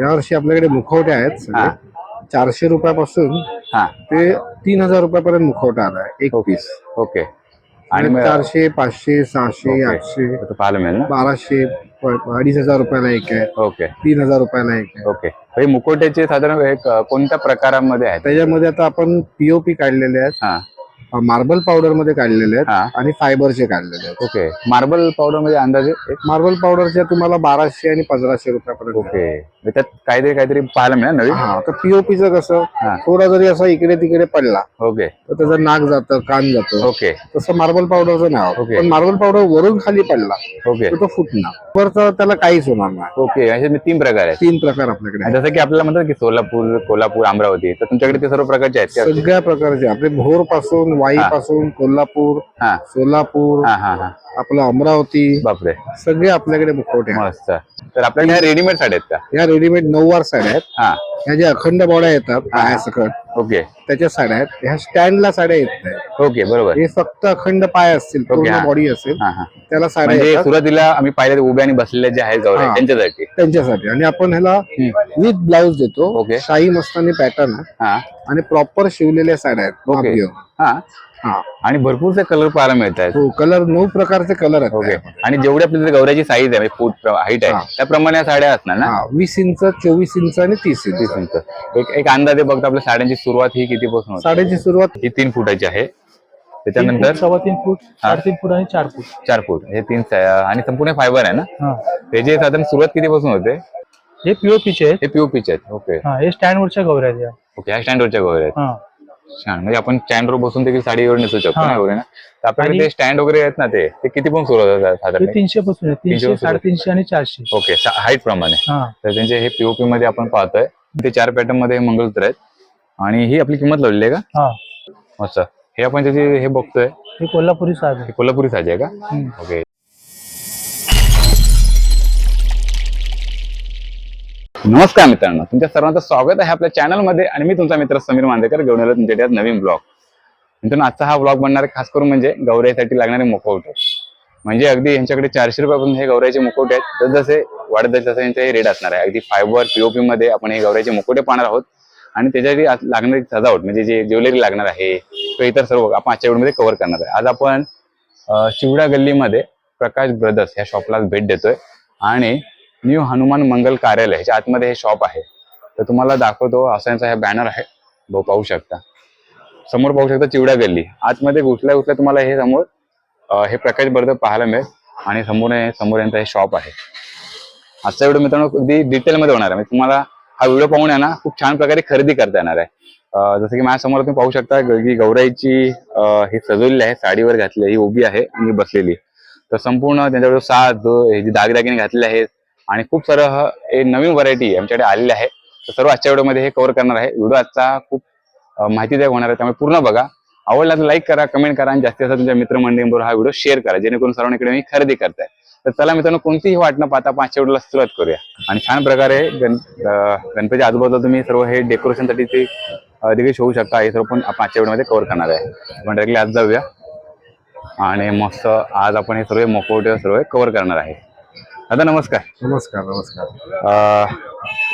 यावर्षी आपल्याकडे मुखवटे आहेत सगळे. चारशे रुपयापासून हा. ते तीन हजार रुपयापर्यंत मुखवटा आला आहे एक. Piece okay. आणि मग- चारशे पाचशे सहाशे ओके. आठशे पाहायला मिळेल ना? बाराशे प- अडीच हजार रुपयाला एक आहे. ओके. तीन हजार रुपयाला एक आहे. ओके. हे मुकोट्याचे साधारण एक अ, कोणत्या प्रकारामध्ये आहेत? त्याच्यामध्ये आता आपण पीओपी काढलेले आहेत. हा. मार्बल पावडरमध्ये काढलेले आहेत आणि फायबरचे काढलेले आहेत. ओके. मार्बल पावडरमध्ये अंदाजे एक मार्बल पावडरच्या तुम्हाला बाराशे आणि पंधराशे रुपयापर्यंत ओके. त्यात काहीतरी काहीतरी पाहायला मिळेल नवीन? तर पीओपीचं कसं. थोडा जरी असा इकडे तिकडे पडला ओके. तर त्याचं नाक जातं कान जातं. ओके. तसं मार्बल पावडरचं. ओके. पण मार्बल पावडर वरून खाली पडला ओके. तो फुटणार. वरचं त्याला काहीच होणार नाही. ओके. असे मी तीन प्रकार आहेत. तीन प्रकार आपल्याकडे. जसं की आपल्याला म्हणतात की सोलापूर कोल्हापूर अमरावती तर तुमच्याकडे ते सर्व प्रकारचे आहेत? सगळ्या प्रकारचे आपले भोरपासून वाई पासून कोल्हापूर सोलापूर हा हा हा. आपलं अमरावती बापरे. सगळे आपल्याकडे मुखवटे आहेत. मस्त. तर आपल्याकडे ह्या रेडीमेड साड्या आहेत का? या रेडीमेड नऊवार साड्या आहेत. हा. ह्या ज्या अखंड बॉड्या येतात पायासकट ओके. त्याच्या साड्या आहेत. ह्या स्टँडला साड्या येत नाही. ओके बरोबर. हे फक्त अखंड पाय असतील पूर्ण हा. बॉडी असेल हा हा. त्याला साड्या म्हणजे येतात. सुरुवातीला आम्ही पाहिले उभ्या आणि बसलेल्या ज्या आहेत गौऱ्या हा. त्यांच्यासाठी. त्यांच्यासाठी. आणि आपण ह्याला विथ ब्लाउज देतो. ओके. शाही मस्तानी पॅटर्न हा. आणि प्रॉपर शिवलेल्या साड्या आहेत. माप ओके. घेऊन. हा. हा. आणि भरपूरचे कलर पाहायला मिळत आहेत. हो कलर नऊ प्रकारचे कलर आहेत. ओके. आणि जेवढी आपली गौऱ्याची साईज आहे फूट हाईट हा. आहे त्याप्रमाणे या साड्या असणार ना? हा वीस इंच चोवीस इंच आणि तीस तीस इंच. इंच एक एक अंदाजे बघतो आपल्या साड्यांची सुरुवात ही किती पासून होते? साड्याची सुरुवात ही तीन फुटाची आहे. त्याच्यानंतर फूट, सव्वा तीन फूट साडेतीन फूट आणि चार फूट. चार फूट. हे तीन सा- आणि संपूर्ण फायबर आहे ना? हा. त्याची साधारण सुरुवात किती पासून होते? हे पीओपीचे आहेत. हे पीओपीचे आहेत. ओके हा हे स्टँड वरच्या गौऱ्या आहेत या. ओके ह्या स्टँडवरच्या गौऱ्या आहेत. हा. छान. म्हणजे आपण स्टँडवर बसून देखील साडीवर नेसू शकतो. ना ना तर आपल्याकडे ते स्टँड वगैरे आहेत ना ते ते किती पण सुरुवात होतात साधारण? तीनशे पासून आहे तीनशे तीनशे पासून. साडेतीनशे आणि चारशे. ओके हाईट प्रमाणे. हा. तर त्यांचे हे पीओपी मध्ये आपण पाहतोय. ते चार पॅटर्नमध्ये हे मंगळसूत्र आहेत. आणि ही आपली किंमत लावलेली आहे का? हा. मस्त. हे आपण त्याची हे बघतोय. हे कोल्हापुरी साज आहे. हे कोल्हापुरी साजे आहे का? हम्म. ओके. नमस्कार मित्रांनो तुमच्या सर्वांचं स्वागत आहे आपल्या चॅनलमध्ये आणि मी तुमचा मित्र समीर मांदेकर घेऊन आलो तुमच्या नवीन ब्लॉग. मित्रांनो आजचा हा ब्लॉग बनणार खास करून म्हणजे गौऱ्यासाठी लागणारे मुखवटे. म्हणजे अगदी यांच्याकडे चारशे रुपयापासून हे गौऱ्याचे मुखवटे आहेत. तर जसे वाढत जाईल तसं यांचे रेट असणार आहे. अगदी फायबर पीओपी मध्ये आपण हे गौऱ्याचे मुखवटे पाहणार आहोत. आणि त्याच्यासाठी लागणारी सजावट म्हणजे जे ज्वेलरी लागणार आहे किंवा इतर सर्व आपण आजच्या व्हिडिओमध्ये कव्हर करणार आहे. आज आपण शिवडा चिवडा गल्लीमध्ये प्रकाश ब्रदर्स ह्या शॉपला भेट देतोय. आणि न्यू हनुमान मंगल कार्यालय ह्याच्या आतमध्ये हे शॉप आहे. तर तुम्हाला दाखवतो असा यांचा हे बॅनर आहे. तो पाहू शकता. समोर पाहू शकता चिवडा गल्ली. आतमध्ये घुसल्या घुसल्या तुम्हाला हे समोर हे प्रकाश बर्द पाहायला मिळेल. आणि समोर समोर यांचा हे शॉप आहे. आजचा व्हिडिओ मित्रांनो अगदी डिटेलमध्ये होणार आहे. म्हणजे तुम्हाला हा व्हिडिओ पाहून आहे ना खूप छान प्रकारे खरेदी करता येणार आहे. जसं की माझ्यासमोर तुम्ही पाहू शकता की गौराईची ही सजवलेली आहे साडीवर घातली ही उभी आहे आणि बसलेली. तर संपूर्ण त्यांच्याकडे साज जो हे जे दागदागिने घातलेले आहेत आणि खूप सारं हे नवीन व्हरायटी आमच्याकडे आलेली आहे. तर सर्व आजच्या व्हिडिओमध्ये हे कव्हर करणार आहे. व्हिडिओ आजचा खूप माहितीदायक होणार आहे त्यामुळे पूर्ण बघा. आवडला तर लाईक करा कमेंट करा आणि जास्तीत जास्त तुमच्या मित्रमंडळींबरोबर हा व्हिडिओ शेअर करा जेणेकरून सर्वांनी इकडे मी खरेदी करताय. तर चला मित्रांनो कोणतीही वाट न पाहता पाचशे व्हिडिओला सुरुवात करूया. आणि छान प्रकारे गण गणपतीच्या आजूबाजूला तुम्ही सर्व हे डेकोरेशनसाठी ते अं, देखील शकता. हे सर्व पण पाचशे व्हिडिओमध्ये कव्हर करणार आहे. आपण डायरेक्टली आज जाऊया. आणि मस्त आज आपण हे सर्व मोकवटे सर्व कव्हर करणार आहे. दादा नमस्कार. नमस्कार नमस्कार. अं,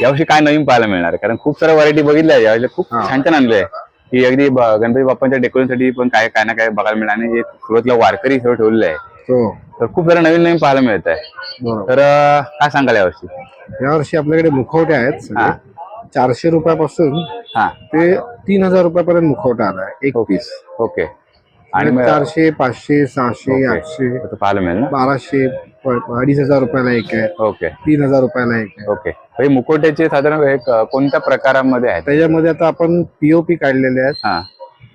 यावर्षी काय नवीन पाहायला मिळणार आहे? कारण खूप साऱ्या व्हरायटी बघितल्या आहे. यावेळी खूप. छान छान आणले आहे. की अगदी ब- गणपती बाप्पांच्या डेकोरेशनसाठी पण काय काय ना काय बघायला मिळणार आणि हे सुरुवातीला वारकरी सर्व ठेवलेलं आहे. हो. तर खूप सारं नवीन नवीन पाहायला मिळत आहे. बरोबर. तर अं, काय सांगाल यावर्षी? यावर्षी आपल्याकडे मुखवटे आहेत सगळे. चारशे रुपयापासून हा. ते तीन हजार रुपयापर्यंत मुखवटा आला आहे एक पीस ओके. आणि आणि मग- चारशे पाचशे सहाशे. आठशे पाहायला मिळेल ना? बाराशे अडीच हजार रुपयाला एक आहे. ओके. तीन हजार रुपयाला एक आहे. ओके. हे मुकोट्याचे साधारण कोणत्या प्रकारामध्ये आहेत? त्याच्यामध्ये आता आपण पीओपी काढलेले आहेत. हा.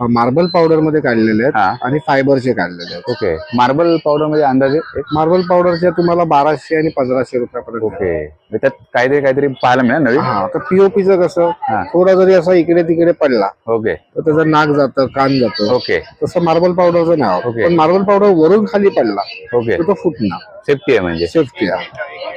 मार्बल पावडरमध्ये काढलेले आहेत हा. आणि फायबरचे काढलेले आहेत. ओके. मार्बल पावडरमध्ये अंदाजे एक? मार्बल पावडरच्या तुम्हाला बाराशे आणि पंधराशे रुपयापर्यंत ओके. मग त्यात काहीतरी काहीतरी पाहायला मिळेल नवीन? हा तर पीओपीचं कसं हा. थोडा जरी असा इकडे तिकडे पडला ओके. तर त्याचं नाक जातं कान जातं. ओके. तसं मार्बल पावडरचं होत. ओके. पण मार्बल पावडर वरून खाली पडला ओके. तर तो फुटणार. सेफ्टी आहे म्हणजे. सेफ्टी आहे.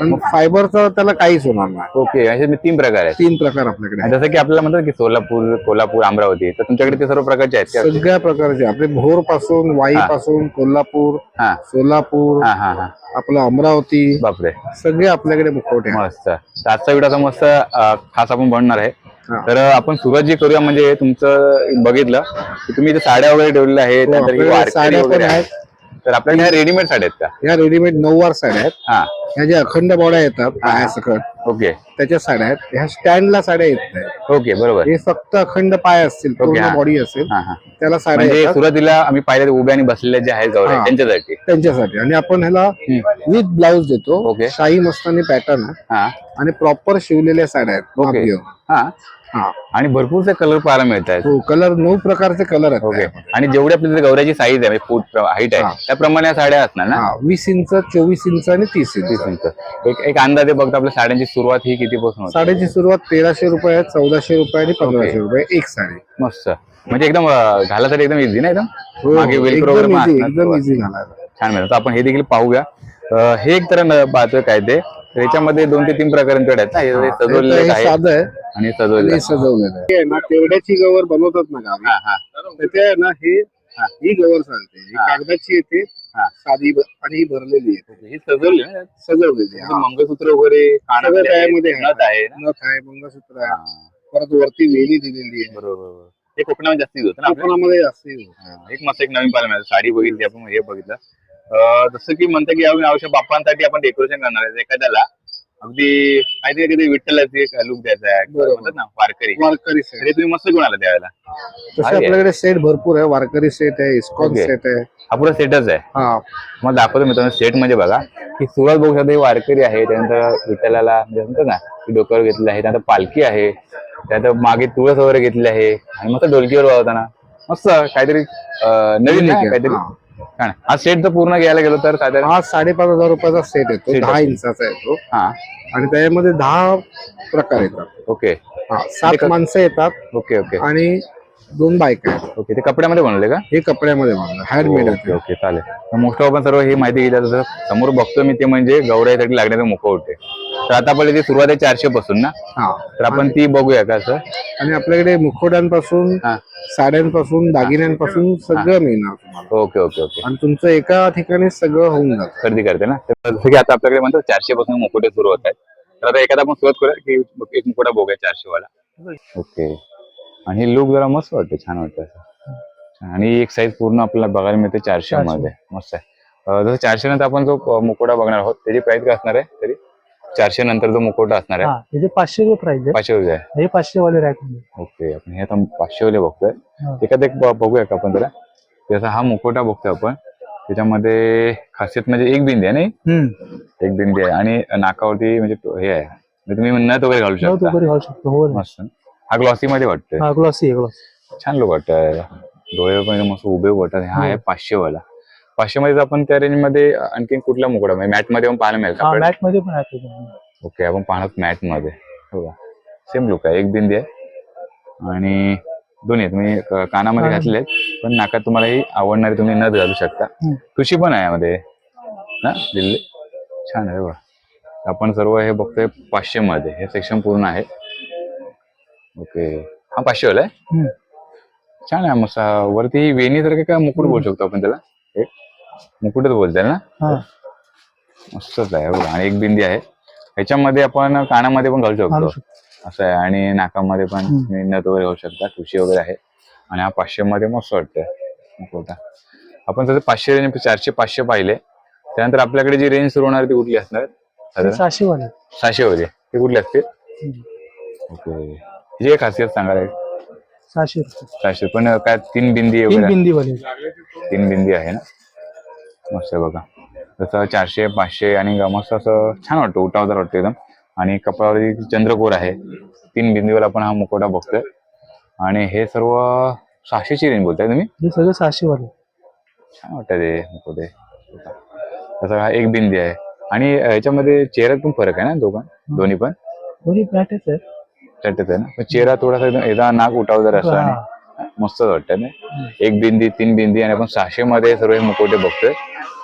पण फायबरचं त्याला काहीच होणार नाही. ओके असे मी तीन प्रकार आहेत. तीन प्रकार आपल्याकडे आहेत. जसं की आपल्याला म्हणतात की सोलापूर कोल्हापूर अमरावती तर तुमच्याकडे ते सर्व प्रकारचे आहेत का? सगळ्या प्रकारचे आपले भोरपासून वाई पासून कोल्हापूर हा. सोलापूर हा हा हा. आपलं अमरावती बापरे. सगळे आपल्याकडे मुखवटे आहेत. मस्त. तर आजचा व्हिडिओ आता मस्त अं, खास आपण बनणार आहे. हा. तर आपण सुरुवात जी करूया म्हणजे तुमचं बघितलं की तुम्ही इथे साड्या वगैरे ठेवलेल्या आहेत हो, आपल्याकडे वारकरी साड्या पण वगैरे आहेत. आहेत. तर आपल्याकडे रेडीमेड साड्या आहेत का? ह्या रेडीमेड नऊवार साड्या आहेत. हा. ह्या ज्या अखंड बॉड्या येतात पायासकट ओके. त्याच्या साड्या आहेत. ह्या स्टँडला साड्या येत नाही ओके बरोबर. हे फक्त अखंड पाय असतील पूर्ण हा. बॉडी असेल हा हा. त्याला साड्या म्हणजे येतात. सुरुवातीला आम्ही पाहिले उभ्या आणि बसलेल्या जे आहेत गौऱ्या हा. त्यांच्यासाठी. त्यांच्यासाठी. आणि आपण ह्याला विथ ब्लाऊज देतो. Okay. शाही मस्तानी पॅटर्न हा. आणि प्रॉपर शिवलेल्या साड्या आहेत. माप ओके. घेऊन. हा. आणि भरपूरचे कलर पाहायला मिळत आहेत हो कलर नऊ प्रकारचे कलर आहेत. ओके त्यामध्ये. आणि जेवढी आपली तिथे गौऱ्याची साईज आहे फूट हाईट हा. आहे त्याप्रमाणे या साड्या असणार ना? हा वीस इंच चोवीस इंच आणि तीस इंच. तीस इंच. एक एक अंदाजे बघतो आपल्या साड्यांची सुरुवात ही किती पासून होते? साड्याची सुरुवात तेराशे रुपये आहे चौदाशे रुपये आणि पंधराशे रुपये एक साडी. मस्त. म्हणजे एकदम अं, घालासाठी एकदम इझी ना एकदम? हो, मागे हो, इझी एकदम सुरुवात. इझी घालायला. छान मिळतं तर आपण हे देखील पाहूया. अं, हे एक तर न- पाहतोय काय ते? याच्यामध्ये दोन ते तीन प्रकारांकडे आहेत ना. हे हे. सजवलेले हे आहे साधं आहे. आणि सजवलेलं आणि आहे. सजवलेलं आहे. हे ना तेवढ्याची गवर बनवतात ना गावी. हा हा. तर ते आहे ना हे ही. गवर चालते ही हा. कागदाची येते हा. साधी ब- आणि ही भरलेली येते ही सजवली ना सजवलेली म्हणजे हा. मंगळसूत्र वगैरे कानातले सगळं आहे, त्यामध्ये आहे. नथ आहे. ना नथ आहे मंगळसूत्र आहे. हा, परत वरती वेली दिलेली आहे. बरोबर. बरोबर. हे कोकणामध्ये जास्ती होतं ना आपल्या? कोकणामध्ये असते हा, एक मस्त एक नवीन मिळालं साडी बघितली आपण हे बघितलं. जसं की म्हणतं की यावेळी आवश्यक बाप्पांसाठी आपण डेकोरेशन करणार आहे. एखाद्याला अगदी काहीतरी कधी विठ्ठलाची लुक द्यायचा आहे. बरोबर. म्हणतात ना वारकरी. वारकरी तर सेट हे तुम्ही मस्त घेऊन आला त्यावेळेला. तसे. आपल्याकडे सेट भरपूर आहे. वारकरी सेट आहे इस्कॉन. सेट आहे. हा पुरा सेटच आहे. हा. मग दाखवतो मित्रांनो सेट म्हणजे बघा की सुरुवात बघू शकता हे वारकरी आहे. त्यानंतर विठ्ठलाला म्हणजे म्हणतात ना की डोक्यावर घेतलेलं आहे. त्यानंतर पालखी आहे. त्यानंतर मागे तुळस वगैरे घेतली आहे. आणि मस्त डोलकीवर वाजवताना मस्त काहीतरी अं, नवीन Unique आहे आहे, काहीतरी. हा. हा सेट जर पूर्ण घ्यायला गेलो तर साधारण हा साडेपाच हजार रुपयाचा सेट येतो Set दहा असतो. इंचाचा येतो हा. आणि त्याच्यामध्ये दहा प्रकार येतात. ओके. हा सात माणसं येतात ओके ओके. आणि दोन बायका आहेत. ओके ते कपड्यामध्ये बनवले का? हे कपड्यामध्ये बनलं हँडमेड ओके आहे ओके चालेल. मोस्ट ऑफ आपण सर्व ही माहिती घेतल्या जसं समोर बघतो मी ते म्हणजे गौराईसाठी लागणारे मुखवटे तर आता आपल्याला ती सुरुवात आहे चारशे पासून ना? हा. तर आपण ती बघूया का असं आणि आपल्याकडे मुखवट्यांपासून हा. साड्यांपासून दागिन्यांपासून सगळं मिळणार तुम्हाला. Okay okay okay. आणि तुमचं एका ठिकाणी सगळं होऊन जातं. खरेदी करते ना? तर जसं की आता आपल्याकडे म्हणतो चारशे पासून मुकुटे सुरू होत आहेत. तर आता एखादा आपण सुरुवात करूया की एक मुकुटा बघूया चारशे वाला ओके. आणि लुक जरा मस्त वाटते छान वाटतं असं. आणि एक साईज पूर्ण आपल्याला बघायला मिळते चारशे मध्ये मस्त आहे. अं, जसं चारशे नंतर आपण जो अं, मुकुटा बघणार आहोत त्याची प्राइस काय असणार आहे तरी? चारशे नंतर जो मुकुटा असणार आहे. हा त्याचे पाचशे रुपये प्राइस आहे. पाचशे रुपये. आहे हे पाचशे वाले रॅक ओके आपण हे आता पाचशे वाले बघतोय. एखादं एक ब- बघूया का आपण जरा? जसा हा मुकोटा बघतोय आपण त्याच्यामध्ये खासियत म्हणजे एक बिंदी आहे नाही? एक बिंदी आहे आणि नाकावरती म्हणजे तो- हे आहे. म्हणजे तुम्ही नथ वगैरे घालू नऊ शकता. वगैरे घालू शकतो हो ना. मस्त. हा ग्लॉसी मध्ये वाटतोय. हा ग्लॉसी आहे ग्लॉसी छान लोक वाटतंय. डोळे पण मस्त उभे वाटत हा आहे पाचशे वाला पाचशे मध्ये आपण त्या रेंजमध्ये आणखी कुठला मुकोटा म्हणजे मॅटमध्ये पण पाहायला मिळेल का? आपल्याला? मॅटमध्ये पण आहे. ओके आपण पाहणार मॅटमध्ये सेम लुक आहे एक बिंदी आहे. आणि दोन्ही आहेत. तुम्ही क- कानामध्ये. घातले आहेत पण नाकात तुम्हाला ही आवडणारी तुम्ही नथ घालू शकता. हम्म. तुशी पण आहे यामध्ये. ना दिल्ली? छान आहे बघा. आपण सर्व हे बघतोय पाचशे मध्ये हे सेक्शन पूर्ण आहे. ओके हा पाचशे वाला आहे? हम्म. छान आहे हा वरती वेणी सारखं काय मुकुट बोलू शकतो आपण त्याला? एक. मुकुटच बोलताय ना? मस्तच आहे बघा आणि एक बिंदी आहे. ह्याच्यामध्ये आपण कानामध्ये पण घालू शकतो. असं आहे. आणि नाकामध्ये पण नथ वगैरे घालू शकता. ठुशी वगैरे आहे. आणि हा पाचशे मध्ये मस्त वाटतंय. आपण तसं पाचशे रेंज चारशे पाचशे पाहिले. त्यानंतर आपल्याकडे जी रेंज सुरू होणार ती कुठली असणार? सहाशे वाले सहाशे ते कुठली असतील. ओके. हिची काय खासियत सांगायला सहाशे सहाशे. पण काय तीन बिंदी तीन बिंदी आहे ना? मस्त बघा. जसं चारशे पाचशे आणि मस्त असं छान वाटतं उठावदार वाटतं एकदम. आणि कपाळावरती चंद्रकोर आहे. तीन बिंदीवर आपण हा मुकोटा बघतोय. आणि हे सर्व सहाशेची रेंज बोलताय तुम्ही? हे सगळं सहाशे वाले छान वाटतं ते मुकोटे. तसं हा एक बिंदी आहे. आणि याच्यामध्ये चेहऱ्यात पण फरक आहे ना दोघां? दोन्ही पण? दोन्ही मॅटच आहे चटच आहे ना? पण चेहरा थोडासा एकदम एकदा नाक उठावदार असं आणि मस्तच वाटतं ना? एक बिंदी तीन बिंदी आणि आपण सहाशे मध्ये सर्व हे मुकोटे बघतोय.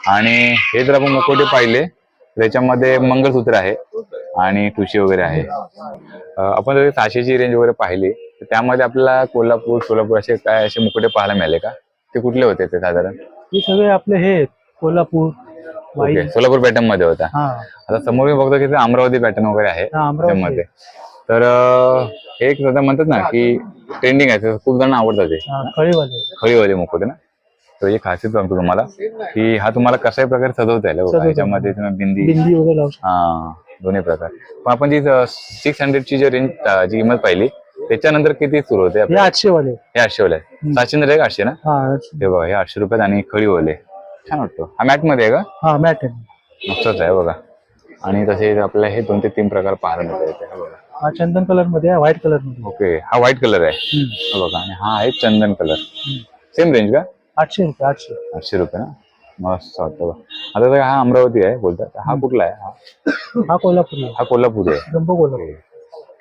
आणि हे जर आपण मुकोटे पाहिले तर याच्यामध्ये मंगळसूत्र आहे आणि ठुशी वगैरे आहे. आपण जर सहाशेची रेंज वगैरे पाहिली तर त्यामध्ये आपल्याला कोल्हापूर सोलापूर असे काय असे मुकुटे पाहायला मिळाले का? ते कुठले होते ते साधारण? हे सगळे आपले हे. कोल्हापूर ओके सोलापूर पॅटर्नमध्ये होता. हा. आता समोर मी बघतो की ते अमरावती पॅटर्न वगैरे आहे त्यामध्ये. तर हे एक म्हणतात ना की ट्रेंडिंग आहे खूप जण आवडतात ते. खळीवाले. खळीवाले मुकुट ना? तर ही खासियत सांगतो तुम्हाला की हा तुम्हाला कशाही प्रकारे सजवता येईल बघा. सजवता ह्याच्यामध्ये तुम्ही बिंदी बिंदी वगैरे लावू शकतो. हा दोन्ही प्रकार. पण आपण जी सिक्स हंड्रेडची जी रेंज जी किंमत पाहिली त्याच्यानंतर किती सुरू होते हे आपल्या? आठशे वाले. हे आठशे वाले. सातशे नंतर आठशे ना? हा हे बघा हे आठशे रुपयात आणि खळी ओले. छान वाटतो. हा मॅटमध्ये आहे का? हा मॅट आहे. मस्तच आहे बघा. आणि तसे आपल्याला हे दोन ते तीन प्रकार पाहायला मिळतात हे बघा. हा चंदन कलरमध्ये व्हाईट कलरमध्ये. ओके हा व्हाईट कलर आहे. हम्म. हे बघा आणि हा आहे चंदन कलर सेम रेंज का? आठशे रुपये आठशे. आठशे रुपये ना? मस्त वाटतं बघा. आता तर हा अमरावती आहे बोलतात. हा कुठला आहे? हा- हा कोल्हापूर. आहे हा कोल्हापूर आहे. जम्बो कोल्हापूर.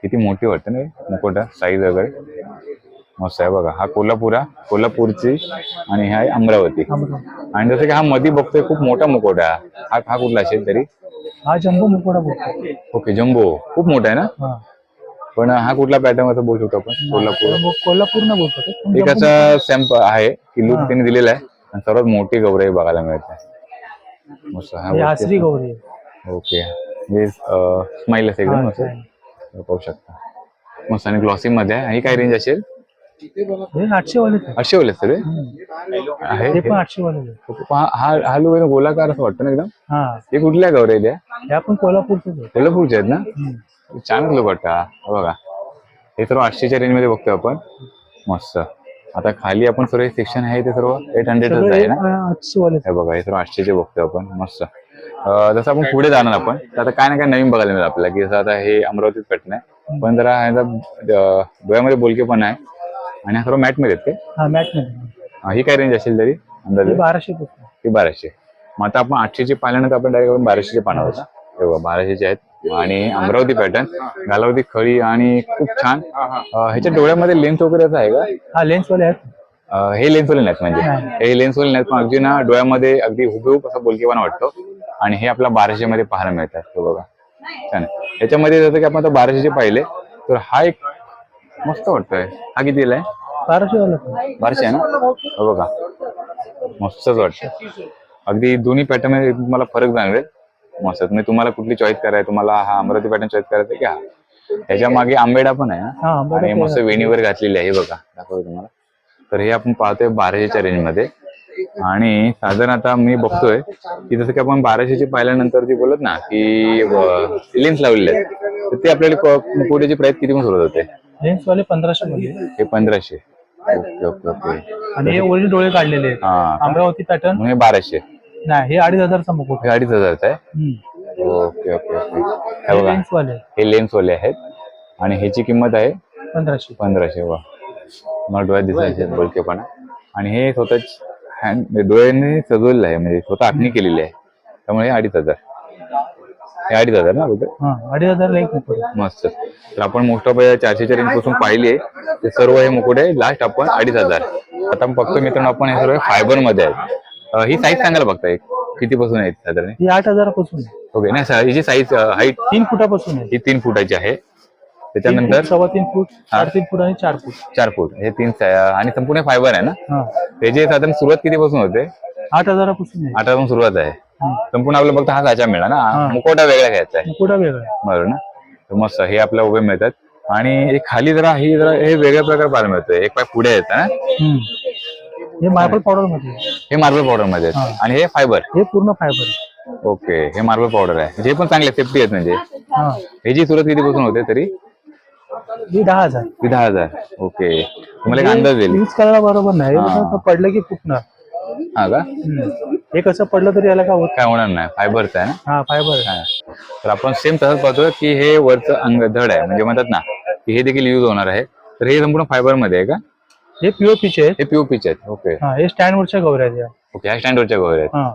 किती मोठी वाटते ना हे? मुकोटा साईज वगैरे. मस्त आहे बघा. हा कोल्हापूर हा कोल्हापूरची आणि हा आहे अमरावती. अमरावती. आणि जसं की हा मध्ये बघतोय खूप मोठा मुकोटा आहे. हा हा कुठला असेल तरी? हा जम्बो मुकोडा बोलतो ओके जम्बो. खूप मोठा आहे ना? हा. पण हा कुठला पॅटर्न असं बोलू शकतो आपण? कोल्हापूर. कोल्हापूर न बोलतो ते. पण एक असा सॅम्प आहे की लुक. त्यांनी दिलेला आहे आणि सर्वात मोठी गौराई बघायला मिळते. आसरी गौरी आहे. ओके. हे स्माइल असेल एकदम मस्त पाहू शकता. मस्त आणि ग्लॉसी मध्ये आहे. काय रेंज असेल? आठशे वाले. असे ओले सगळे. आहे. पण आठशे वाले हा लोक गोलाकार असं वाटतं ना एकदम? हा. कुठल्या गौराई द्या पण कोल्हापूरचेच आहे कोल्हापूरचे आहेत ना? छानच लोक वाटतं बघा. हे सर्व आठशेच्या रेंजमध्ये बघतोय आपण. मस्त. आता खाली आपण सर्व सेक्शन आहे ते सर्व एट हंड्रेडच सगळे आहे ना. हे बघा हे सर्व आठशेचे बघतोय आपण. मस्त. जसं आपण पुढे जाणार आपण तर आता काय ना काय नवीन बघायला मिळेल आपल्याला की जसं आता हे अमरावतीत पॅटर्न आहे. पण जरा ह्याचा डोळ्यामध्ये बोलके पण आहे. आणि हा सर्व मॅटमध्ये आहेत ते? हा मॅटमध्ये. ही काय रेंज असेल तरी अंदाजे? बाराशे बाराशे. मग आता आपण आठशेची पाहिल्यानंतर आपण डायरेक्ट आपण बाराशेचे पाहणार. हे बघा बाराशेचे आहेत. आणि अमरावती पॅटर्न गालावती खळी आणि खूप छान. ह्याच्या डोळ्यामध्ये लेन्स वगैरे आहे का? हा लेन्स वाले आहेत. अं, हे लेन्सवाले नाहीत म्हणजे. हे लेन्सवाले नाहीत पण अगदी ना डोळ्यामध्ये अगदी हुबेहूब असा बोलकेपणा वाटतो. आणि हे आपल्या बाराशे मध्ये पाहायला मिळतात हे बघा. छान याच्यामध्ये जसं की आपण आता बाराशेचे पाहिले तर हा एक मस्त वाटतोय. हा कितीला आहे? बाराशे वाले. बाराशे आहे ना? हे बघा. मस्तच वाटतं अगदी दोन्ही पॅटर्नमध्ये तुम्हाला फरक जाणवेल. मस्त तुम्ही तुम्हाला कुठली चॉईस करायची? तुम्हाला हा अमरावती पॅटर्न चॉईस करायचा की हा? त्याच्यामागे आंबेडा पण आहे आणि मस्त वेणी वगैरे घातलेली आहे हे बघा. दाखवतो तुम्हाला. तर हे आपण पाहतोय बाराशेच्या रेंजमध्ये. आणि साधारण आता मी बघतोय की जसं की आपण बाराशेची पाहिल्यानंतर जी बोलत ना की लेन्स लावलेले आहेत तर ते आपल्याला पुढेची प्राइस किती पण सुरू होते? लेन्स वाले पंधराशे मध्ये. हे पंधराशे. Okay okay okay. आणि हे ओरिजिनल डोळे काढलेले आहेत. अमरावती पॅटर्न हे बाराशे. नाही हे अडीच हजारचा मुकुट हे अडीच हजारचं आहे? हम्म. Okay okay okay. हे हे बघा. लेन्स वाले हे लेन्सवाले आहेत. आणि ह्याची किंमत आहे? पंधराशे. पंधराशे वा. मला डोळ्यात दिसायचे बोलकेपणा. आणि हे स्वतःच हँड डोळ्यांनी सजवलेलं आहे म्हणजे स्वतः आखणी केलेली आहे. त्यामुळे हे अडीच हजार. हे अडीच हजार ना हा अडीच हजार एक मुकुट मस्त. तर आपण मोस्ट ऑफ चारशेच्या रेंजपासून पाहिले ते सर्व हे मुकुटे लास्ट आपण अडीच हजार. आता आपण बघतो मित्रांनो आपण हे सर्व फायबरमध्ये आहेत ही साईज सांगायला बघता एक. किती पासून आहे साधारण? ही आठ हजारापासून आहे. ओके नाही हिची साईज हाईट तीन फुटापासून आहे. ही तीन फुटाची आहे. तीन त्याच्यानंतर फूट, सव्वा तीन फूट साडेतीन फूट आणि चार फूट. चार फूट. हे तीन सा- आणि संपूर्ण फायबर आहे ना? हा. त्याची साधारण सुरुवात किती पासून होते? आठ हजारापासून आहे. आठापासून सुरुवात आहे. संपूर्ण आपलं फक्त हा साचा मिळाला ना? हा. मुकोटा वेगळा घ्यायचा आहे. मुकुटा वेगळा आहे. बरोबर ना? तर मस्त हे आपल्याला उभे मिळतात. आणि खाली जरा ही जरा हे वेगळ्या प्रकार पाहायला मिळतोय. एक पाय पुढे येतं ना? हम्म. हे मार्बल पावडरमध्ये. आहे. हे मार्बल पावडरमध्ये. आहेत. आणि हे फायबर हे पूर्ण फायबर आहे. ओके हे मार्बल पावडर आहे. हे पण चांगले सेफ्टी आहेत म्हणजे. हा. ह्याची सुरुवात कितीपासून होते तरी? ही दहा हजार. ती दहा हजार. ओके. तुम्हाला एक अंदाज येईल. यूज करायला बरोबर नाही. पडलं की फुटणार. हा का? हम्म. हे कसं पडलं तरी याला काय होत काय होणार नाही. फायबरचं आहे ना? हा फायबर आहे. हा. तर आपण सेम तसंच पाहतो की हे वरचं अंग धड आहे. म्हणजे म्हणतात ना की हे देखील युज होणार आहे. तर हे संपूर्ण फायबरमध्ये आहे का? हे पीओपीचे आहेत. हे पीओपीचे आहेत. ओके हा हे स्टँड वरच्या गौऱ्या आहेत या. ओके ह्या स्टँडवरच्या गोळ्या आहेत. हा.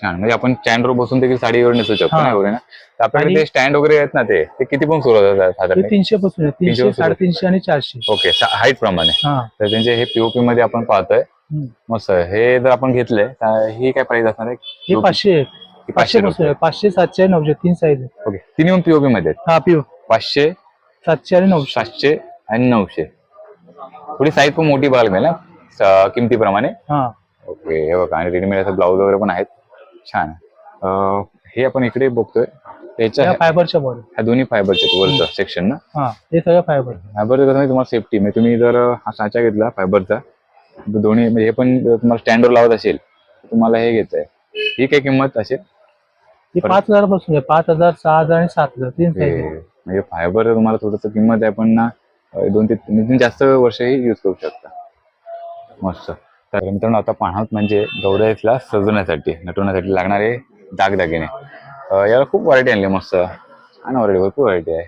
छान. म्हणजे आपण स्टँडवर बसून देखील साडीवर नेसू शकतो हा. ना एवढे ना? तर आपल्याकडे आणि- ते स्टँड वगैरे आहेत ना ते ते किती पण सुरू होतात हे साधारण तीनशे पासून आहे तीनशे तीनशे पासून. साडेतीनशे आणि चारशे. ओके हाईट प्रमाणे. हा. तर त्यांचे हे पीओपी मध्ये आपण पाहतोय. हम्म. मस्त. आहे. हे जर आपण घेतले तर ही काय प्राइस असणार आहे? हे पाचशे आहे. ही पाचशे. पासून आहे. पाचशे सातशे आणि नऊशे. तीन साईज ओके तिन्ही पण पीओपी मध्ये आहेत. हा पिओ पाचशे सातशे आणि नऊशे. सातशे आणि नऊशे. थोडी साईज पण मोठी बघायला मिळेल ना किमतीप्रमाणे. हा. ओके हे बघा आणि रेडीमेड असं ब्लाऊज वगैरे पण आहेत. छान. अं, हे आपण इकडे बघतोय. त्याच्या फायबरच्या बॉडी ह्या दोन्ही फायबरचे वरचं सेक्शन ना? हा हे सगळं फायबर फायबर कसं म्हणजे तुम्हाला सेफ्टी म्हणजे तुम्ही जर हा साचा घेतला फायबरचा तर दोन्ही म्हणजे हे पण जर तुम्हाला स्टँडवर लावत असेल तर तुम्हाला हे घेत आहे ही काय किंमत असेल? हे पाच हजारपासून आहे. पाच हजार सहा हजार आणि सात हजार तीन साईज म्हणजे फायबर तुम्हाला थोडस किंमत आहे पण ना दोन ते तीन जास्त वर्षही युज करू शकता. मस्त. तर मित्रांनो आता पाहत म्हणजे गौराईला सजवण्यासाठी नटवण्यासाठी लागणारे दागदागिने. याला खूप व्हरायटी आणली मस्त. आणि व्हरायटी भरपूर व्हरायटी आहे.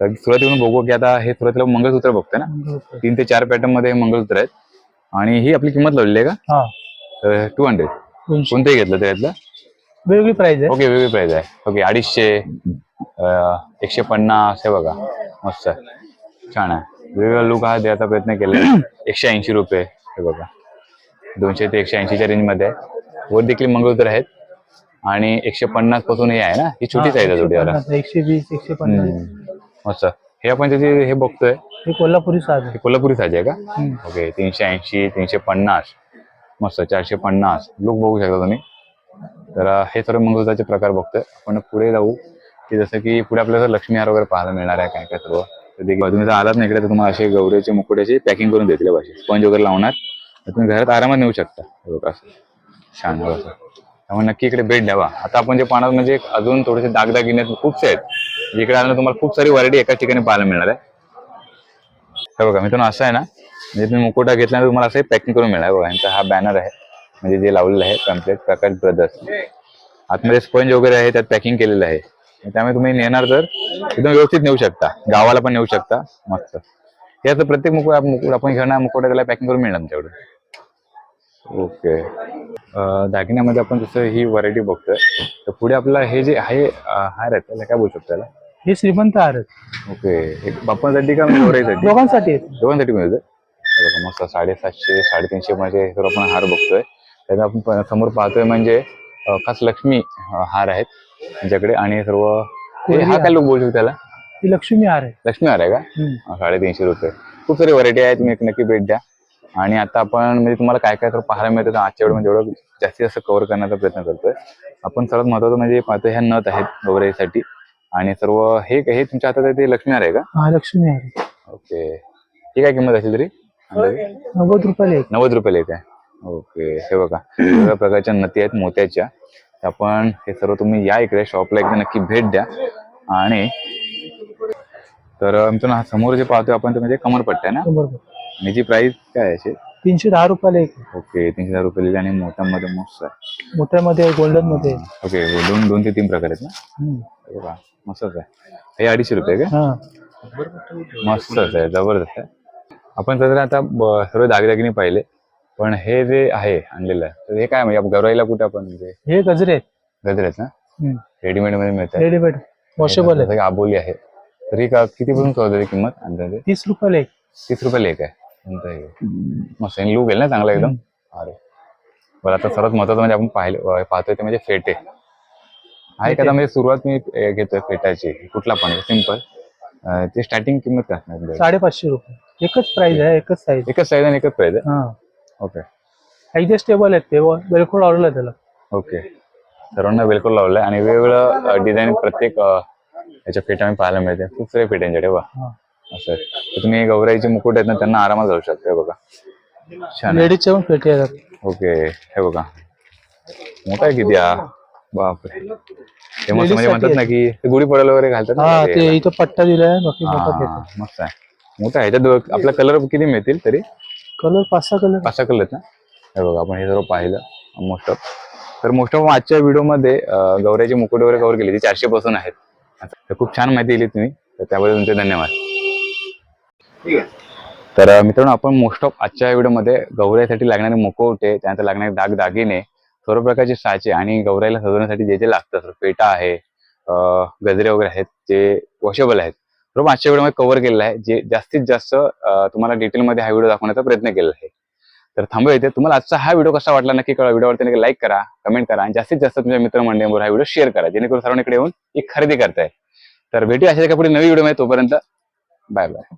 तर सुरुवातीवरून बघू की आता हे सुरुवातीला मंगळसूत्र बघतोय ना? तीन ते चार पॅटर्नमध्ये हे मंगळसूत्र आहेत. आणि ही आपली किंमत लावलेली आहे का? टू हंड्रेड कोणतंही घेतलं त्यातलं वेगवेगळी प्राइस आहे. ओके वेगळी प्राइस आहे. ओके अडीचशे एकशे पन्नास हे बघा. मस्त. आहे छान आहे. वेगवेगळा लुक हा द्यायचा प्रयत्न केला एकशे ऐंशी रुपये हे बघा. दोनशे ते एकशे ऐंशीच्या रेंजमध्ये आहे. वर देखील मंगळसूत्र आहेत. आणि एकशे पन्नासपासून हे आहे ना? ही छोटी साईज आहे थोडी एकशे वीस एकशे पन्नास. मस्त. हे आपण त्याची हे बघतोय हे कोल्हापुरी साज आहे. कोल्हापुरी साईज आहे का. ओके तीनशे ऐंशी तीनशे पन्नास. मस्त चारशे पन्नास. लुक बघू शकता तुम्ही. तर हे सर्व मंगळसूत्राचे प्रकार बघतोय. आपण पुढे जाऊ. की जसं की पुढे आपल्याला लक्ष्मी हार वगैरे पाहायला मिळणार आहे काय काय सर्व. तर तुम्ही जर आलात ना इकडे तर तुम्हाला असे गौऱ्याचे मुकुट्याचे पॅकिंग करून देतील पाहिजे स्पंज वगैरे लावणार. तर तुम्ही घरात आरामात नेऊ शकता. बघा असं. छान असं त्यामुळे नक्की इकडे भेट द्यावा. आता आपण जे पाहणार म्हणजे अजून थोडेसे दागदागिने खूपसे आहेत. इकडे आल्यानं तुम्हाला खूप सारी व्हरायटी एकाच ठिकाणी पाहायला मिळणार आहे. हे बघा मित्रांनो असं आहे ना. म्हणजे तुम्ही मुकुटा घेतल्यानंतर तुम्हाला असं पॅकिंग करून मिळणार बघा. यांचा हा बॅनर आहे. म्हणजे जे लावलेलं आहे कम्प्लेट प्रकाश ब्रदर्स आतमध्ये स्पंज वगैरे आहे त्यात पॅकिंग केलेलं आहे. त्यामुळे तुम्ही नेणार तर एकदम व्यवस्थित नेऊ शकता. गावाला पण नेऊ शकता. मस्त. असं प्रत्येक मुकुट मुकुट आपण घेणार मुकुटा त्याला पॅकिंग करून मिळणार तेवढं. ओके. दागिन्यामध्ये आपण जसं ही व्हरायटी बघतोय तर पुढे आपला हे जे आहे हार आहे त्याला काय बोलू शकतो त्याला? हे श्रीमंत हार आहेत. ओके. एक बाप्पांसाठी का नवऱ्यासाठी दोघांसाठी आहेत. दोघांसाठी मिळतं बघा मस्त साडेसातशे साडेतीनशे मध्ये जर आपण हार बघतोय. त्याचा आपण समोर पाहतोय म्हणजे खास लक्ष्मी हार आहेत. त्यांच्याकडे आणि सर्व हे हा काय लोक बोलू शकतो त्याला? ही लक्ष्मी हार आहे. लक्ष्मी हार आहे का? साडेतीनशे रुपये. खूप सारी व्हरायटी आहे तुम्ही एक नक्की भेट द्या. आणि आता आपण म्हणजे तुम्हाला काय काय तर पाहायला मिळतं तर आजच्या वेळेमध्ये एवढं जास्तीत जास्त कव्हर करण्याचा प्रयत्न करतोय. आपण सर्वात महत्वाचं म्हणजे पाहतोय ह्या नथ आहेत गौराईसाठी आणि सर्व हे हे तुमच्या हातात आहे ते लक्ष्मी हार आहे का? हा लक्ष्मी हार आहे. ओके. ही काय किंमत असेल तरी? अंदाजे? नव्वद रुपयाला एक. नव्वद रुपयाला आहे. ओके. हे बघा. वेगवेगळ्या प्रकारच्या नती आहेत मोत्याच्या. आपण हे सर्व तुम्ही या इकडे शॉपला एकदा नक्की भेट द्या. आणि तर मित्रांनो हा समोर जे पाहतोय आपण ते म्हणजे कमरपट्टा आहे ना? आणि याची प्राइस काय आहे अशी? तीनशे दहा रुपयाला एक. ओके तीनशे हजार रुपये लिहिले आणि मोठ्यामध्ये मस्त आहे. मोठ्यामध्ये गोल्डनमध्ये. आहे. ओके हे दोन दोन ते तीन प्रकार आहेत ना? हम्म. हे बघा मस्तच आहे. हे अडीचशे रुपये का? हा. मस्तच आहे जबरदस्त आहे. आपण सध्या आता ब- सर्व दागदागिने पाहिले. पण हे जे आहे आणलेलं तर हे काय म्हणजे गौराईला कुठे आपण म्हणजे हे गजरे. आहेत गजर आहेत ना रेडीमेडमध्ये मिळतात. रेडीमेड वॉशेबल आहे जसं की आबोली आहे. तरी का कितीपासून सुरू होते किंमत? अंदाजे तीस रुपयाला एक तीस रुपयाला एक आहे. कोणतं हे? मस्त लुक आहे ना चांगला एकदम? अरे. बरं आता सर्वात महत्वाचं म्हणजे आपण पाहिले अं, पाहतोय ते म्हणजे फेटे. आहे का आता म्हणजे सुरुवात मी अं, घेतोय फेटाची. कुठला पण सिंपल ते स्टार्टिंग किंमत काय असणार? साडेपाचशे रुपये. एकच प्राइस आहे एकच साईज एकच साईज आणि एकच प्राइस आहे? हा. ओके ऍडजस्टेबल आहेत ते बिलकुल लावलेलं आहे त्याला. ओके सर्वांना बिलकुल लावलंय. आणि वेगवेगळं डिझाईन प्रत्येक याच्या फेट्यामध्ये पाहायला मिळते. खूप सारे फेट्यांच्या वा हा. असं आहे. तर तुम्ही गौराईचे मुकुट आहेत ना त्यांना आरामात जाऊ शकता हे बघा. छान आहे. लेडीजच्या पण पेटी येतात. ओके हे बघा. मोठा आहे किती? हा. बापरे. ते मस्त म्हणजे म्हणतात ना की ते गुढी पडायला वगैरे घालतात ना हा ते. ते इथं पट्टा दिलाय बाकी मोठा हा, पेटी मस्त आहे. मोठा आहे. त्यात आपला कलर किती मिळतील तरी? कलर पाच सहा कलर पाच सहा कलर आहेत ना? हे बघा आपण हे सर्व पाहिलं मोस्ट ऑफ तर मोस्ट ऑफ आजच्या व्हिडिओमध्ये गौऱ्याचे मुकुट वगैरे कव्हर केले ते चारशे पासून आहेत. तर खूप छान माहिती दिली तुम्ही तर त्याबद्दल तुमचे धन्यवाद. तर अं, मित्रांनो आपण मोस्ट ऑफ आजच्या व्हिडिओमध्ये गौऱ्यासाठी लागणारे मुखवटे त्यानंतर लागणारे दागदागिने सर्व प्रकारचे साचे आणि गौराईला सजवण्यासाठी जे जे लागतं तर पेटा आहे गजरे वगैरे आहेत जे वॉशेबल आहेत बरोबर आजच्या व्हिडिओमध्ये कव्हर केलेलं आहे जे जास्तीत जास्त तुम्हाला डिटेलमध्ये हा व्हिडिओ दाखवण्याचा प्रयत्न केला आहे. तर थांबू येते तुम्हाला आजचा हा व्हिडिओ कसा वाटला नक्की कळा व्हिडिओवरती नक्की लाईक करा कमेंट करा आणि जास्तीत जास्त तुमच्या मित्रमंडळींवर हा व्हिडिओ शेअर करा जेणेकरून सर्वांकडे येऊन एक खरेदी करताय तर भेटी अशा एका पुढे नवी व्हिडिओ आहे तोपर्यंत बाय बाय